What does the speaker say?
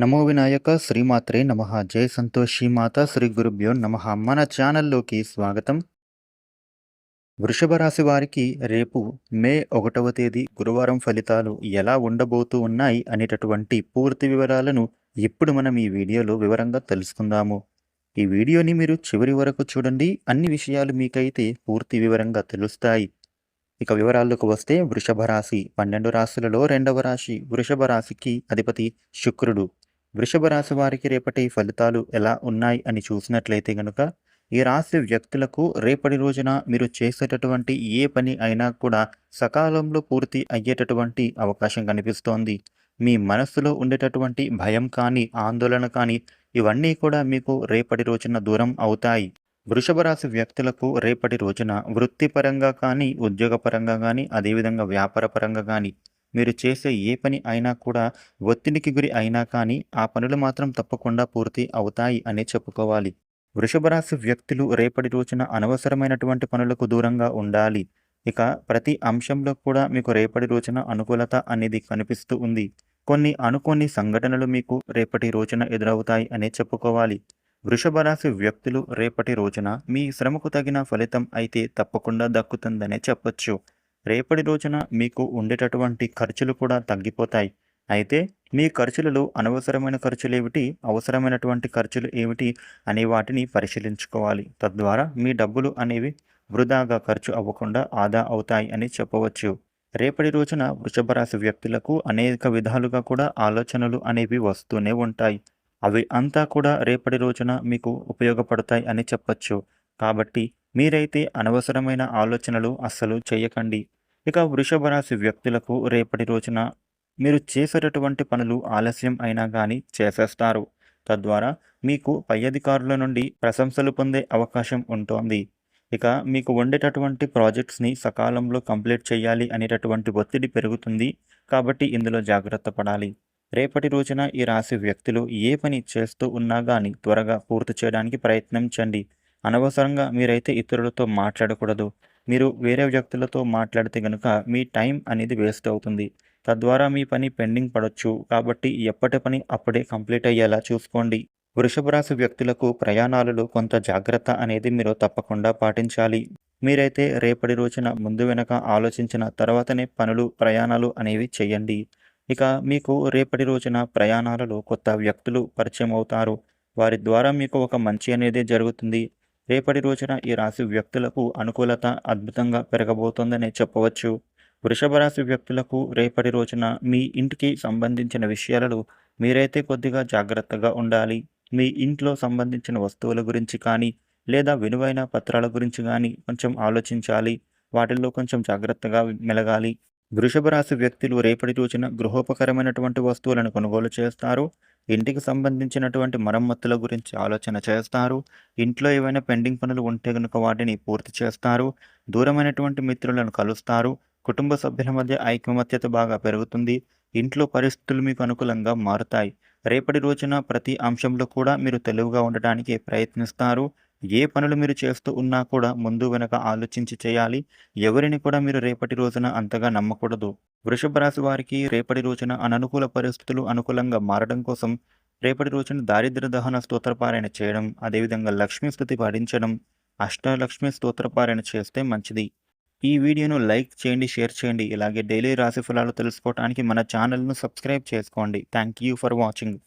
నమో వినాయక శ్రీమాత్రే నమ. జయ సంతోషి మాత శ్రీ గురుభ్యో నమ. మన ఛానల్లోకి స్వాగతం. వృషభ రాశి వారికి రేపు మే ఒకటవ తేదీ గురువారం ఫలితాలు ఎలా ఉండబోతూ ఉన్నాయి అనేటటువంటి పూర్తి వివరాలను ఇప్పుడు మనం ఈ వీడియోలో వివరంగా తెలుసుకుందాము. ఈ వీడియోని మీరు చివరి వరకు చూడండి. అన్ని విషయాలు మీకైతే పూర్తి వివరంగా తెలుస్తాయి. ఇక వివరాల్లోకి వస్తే వృషభ రాశి పన్నెండు రాశులలో రెండవ రాశి వృషభ రాశికి అధిపతి శుక్రుడు. వృషభ రాశి వారికి రేపటి ఫలితాలు ఎలా ఉన్నాయి అని చూసినట్లయితే గనుక ఈ రాశి వ్యక్తులకు రేపటి రోజున మీరు చేసేటటువంటి ఏ పని అయినా కూడా సకాలంలో పూర్తి అయ్యేటటువంటి అవకాశం కనిపిస్తోంది. మీ మనస్సులో ఉండేటటువంటి భయం కానీ ఆందోళన కానీ ఇవన్నీ కూడా మీకు రేపటి రోజున దూరం అవుతాయి. వృషభ రాశి వ్యక్తులకు రేపటి రోజున వృత్తిపరంగా కానీ ఉద్యోగపరంగా కానీ అదేవిధంగా వ్యాపార పరంగా కానీ మీరు చేసే ఏ పని అయినా కూడా ఒత్తిడికి గురి అయినా కానీ ఆ పనులు మాత్రం తప్పకుండా పూర్తి అవుతాయి అనే చెప్పుకోవాలి. వృషభరాశి వ్యక్తులు రేపటి రోజున అనవసరమైనటువంటి పనులకు దూరంగా ఉండాలి. ఇక ప్రతి అంశంలో కూడా మీకు రేపటి రోజున అనుకూలత అనేది కనిపిస్తూ ఉంది. కొన్ని అనుకోని సంఘటనలు మీకు రేపటి రోజున ఎదురవుతాయి అనే చెప్పుకోవాలి. వృషభ రాశి వ్యక్తులు రేపటి రోజున మీ శ్రమకు తగిన ఫలితం అయితే తప్పకుండా దక్కుతుందనే చెప్పొచ్చు. రేపటి రోజున మీకు ఉండేటటువంటి ఖర్చులు కూడా తగ్గిపోతాయి. అయితే మీ ఖర్చులలో అనవసరమైన ఖర్చులు ఏమిటి అవసరమైనటువంటి ఖర్చులు ఏమిటి అనే వాటిని పరిశీలించుకోవాలి. తద్వారా మీ డబ్బులు అనేవి వృధాగా ఖర్చు అవ్వకుండా ఆదా అవుతాయి అని చెప్పవచ్చు. రేపటి రోజున వృషభ రాశి వ్యక్తులకు అనేక విధాలుగా కూడా ఆలోచనలు అనేవి వస్తూనే ఉంటాయి. అవి అంతా కూడా రేపటి రోజున మీకు ఉపయోగపడతాయి అని చెప్పచ్చు. కాబట్టి మీరైతే అనవసరమైన ఆలోచనలు అస్సలు చేయకండి. ఇక వృషభ రాశి వ్యక్తులకు రేపటి రోజున మీరు చేసేటటువంటి పనులు ఆలస్యం అయినా కానీ చేసేస్తారు. తద్వారా మీకు పై అధికారుల నుండి ప్రశంసలు పొందే అవకాశం ఉంటుంది. ఇక మీకు వండేటటువంటి ప్రాజెక్ట్స్ని సకాలంలో కంప్లీట్ చేయాలి అనేటటువంటి ఒత్తిడి పెరుగుతుంది. కాబట్టి ఇందులో జాగ్రత్త పడాలి. రేపటి రోజున ఈ రాశి వ్యక్తులు ఏ పని చేస్తూ ఉన్నా కానీ త్వరగా పూర్తి చేయడానికి ప్రయత్నించండి. అనవసరంగా మీరైతే ఇతరులతో మాట్లాడకూడదు. మీరు వేరే వ్యక్తులతో మాట్లాడితే కనుక మీ టైం అనేది వేస్ట్ అవుతుంది. తద్వారా మీ పని పెండింగ్ పడవచ్చు కాబట్టి ఎప్పటి పని అప్పుడే కంప్లీట్ అయ్యేలా చూసుకోండి. వృషభ రాశి వ్యక్తులకు ప్రయాణాలలో కొంత జాగ్రత్త అనేది మీరు తప్పకుండా పాటించాలి. మీరైతే రేపటి రోజున ముందు వెనక ఆలోచించిన తర్వాతనే పనులు ప్రయాణాలు అనేవి చేయండి. ఇక మీకు రేపటి రోజున ప్రయాణాలలో కొత్త వ్యక్తులు పరిచయం అవుతారు. వారి ద్వారా మీకు ఒక మంచి అనేది జరుగుతుంది. రేపటి రోజున ఈ రాశి వ్యక్తులకు అనుకూలత అద్భుతంగా పెరగబోతోందని చెప్పవచ్చు. వృషభ రాశి వ్యక్తులకు రేపటి రోజున మీ ఇంటికి సంబంధించిన విషయాలలో మీరైతే కొద్దిగా జాగ్రత్తగా ఉండాలి. మీ ఇంట్లో సంబంధించిన వస్తువుల గురించి కానీ లేదా విలువైన పత్రాల గురించి కానీ కొంచెం ఆలోచించాలి. వాటిల్లో కొంచెం జాగ్రత్తగా మెలగాలి. వృషభ రాశి వ్యక్తులు రేపటి రోజున గృహోపకరమైనటువంటి వస్తువులను కొనుగోలు చేస్తారు. ఇంటికి సంబంధించినటువంటి మరమ్మతుల గురించి ఆలోచన చేస్తారు. ఇంట్లో ఏవైనా పెండింగ్ పనులు ఉంటే కనుక వాటిని పూర్తి చేస్తారు. దూరమైనటువంటి మిత్రులను కలుస్తారు. కుటుంబ సభ్యుల మధ్య ఐకమత్యత బాగా పెరుగుతుంది. ఇంట్లో పరిస్థితులు మీకు అనుకూలంగా మారుతాయి. రేపటి రోజున ప్రతి అంశంలో కూడా మీరు తెలివిగా ఉండటానికి ప్రయత్నిస్తారు. ఏ పనులు మీరు చేస్తూ ఉన్నా కూడా ముందు వెనక ఆలోచించి చేయాలి. ఎవరిని కూడా మీరు రేపటి రోజున అంతగా నమ్మకూడదు. వృషభ రాశి వారికి రేపటి రోజున అననుకూల పరిస్థితులు అనుకూలంగా మారడం కోసం రేపటి రోజున దారిద్ర దహన స్తోత్రపారాయణ చేయడం అదేవిధంగా లక్ష్మీ స్థుతి పాటించడం అష్టలక్ష్మి స్తోత్రపారాయణ చేస్తే మంచిది. ఈ వీడియోను లైక్ చేయండి షేర్ చేయండి. ఇలాగే డైలీ రాశి ఫలాలు తెలుసుకోవడానికి మన ఛానల్ను సబ్స్క్రైబ్ చేసుకోండి. Thank you for watching.